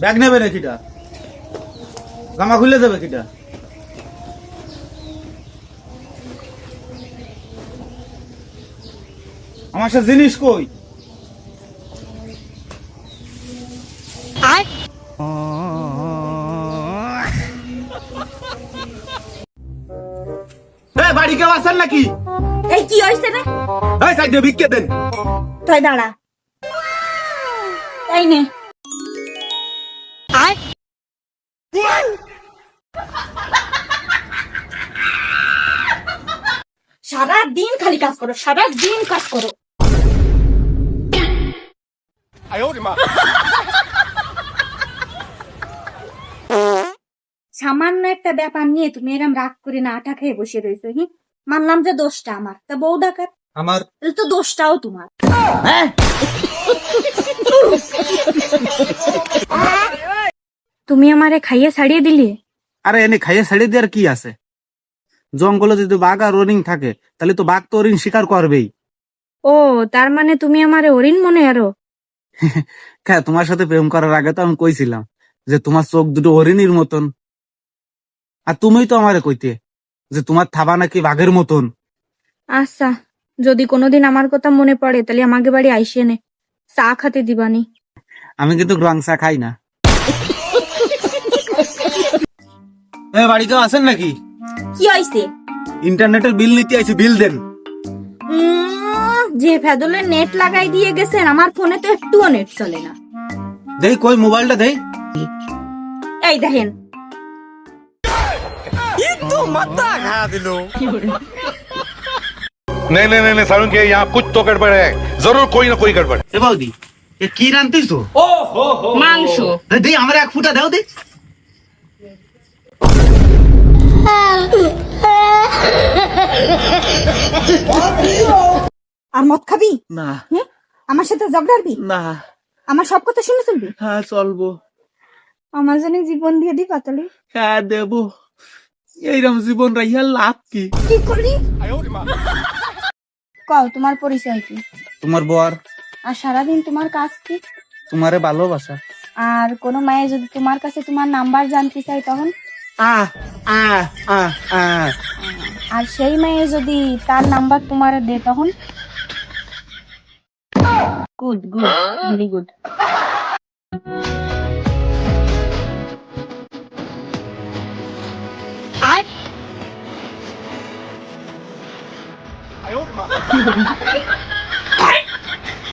Bag নেবে না কিটা? জামা খুলে দেবে কিটা? আমার সে জিনিস কই? বাড়ি কেউ আছেন নাকি? এই কি হয়েছে রে? এই সাইডে ভিক্ষে দেন। তুই দাঁড়া। এই নে। সারা দিন খালি কাজ করো সারা দিন কাজ করো। সামান্য একটা ব্যাপার নিয়ে তুমি এরম রাগ করে না আটা খেয়ে বসে রয়েছো হি? মানলাম যে দোষটা আমার। তা বউ ডাকাত। আমার? তো দোষটাও তোমার। হ্যাঁ? তুমি আমারে খাইয়ে ছাড়িয়ে দিলি? আরে এনে খাইয়ে ছেড়ে দেওয়ার কি আছে? জঙ্গলে যদি বাঘ আর হরিণ থাকে তাহলে তো বাঘ তো হরিণ শিকার করবেই। ও তার মানে তুমি আমারে হরিণ মনে আরও? হ্যাঁ তোমার সাথে প্রেম করার আগে তো আমি কইছিলাম যে তোমার চোখ দুটো হরিণীর মতন। আর তুমিই তো আমারে কইতে যে তোমার থাবা নাকি বাঘের মতন। আচ্ছা যদি কোনোদিন আমার কথা মনে পড়ে তাহলে আমাকে বাড়ি আইসে নে। চা খাতে দিবানি। আমি কিন্তু রং চা খাই না। এ বাড়ি কেউ আছেন নাকি? কি হয়েছে ইন্টারনেটের বিল নিতে আইছি বিল দেন যে ফেদলে নেট লাগাই দিয়ে গেছেন আমার ফোনে তো একটুও নেট চলে না দেই কই মোবাইলটা দেই এই দেখেন नहीं नहीं नहीं नहीं सारुण के यहाँ कुछ तो गड़बड़ है जरूर कोई ना कोई गड़बड़ है। এ বৌদি এ কি রান্তিছো মাংস দেই আমার এক ফুটা দাও দে আর মদ খাবি? না। আমার সাথে ঝগড়াবি না। আমার সব কথা শুনে চলবি? হ্যাঁ চলবো। আমার জন্য জীবন দিয়ে দি পাতলি। হ্যাঁ দেবো। এইরকম জীবন রাইয়া লাভ কি? কি করলি কও তোমার পরিচয় কি? তোমার বর। আর সারাদিন তোমার কাজ কি? তোমারে ভালোবাসা। আর কোনো মায়ে যদি তোমার কাছে তোমার নাম্বার জানতে চাই তখন? আ আ আ আ আর সেই মেয়ে যদি তার নাম্বার তোমার দে তখন? গুড গুড ভেরি গুড আর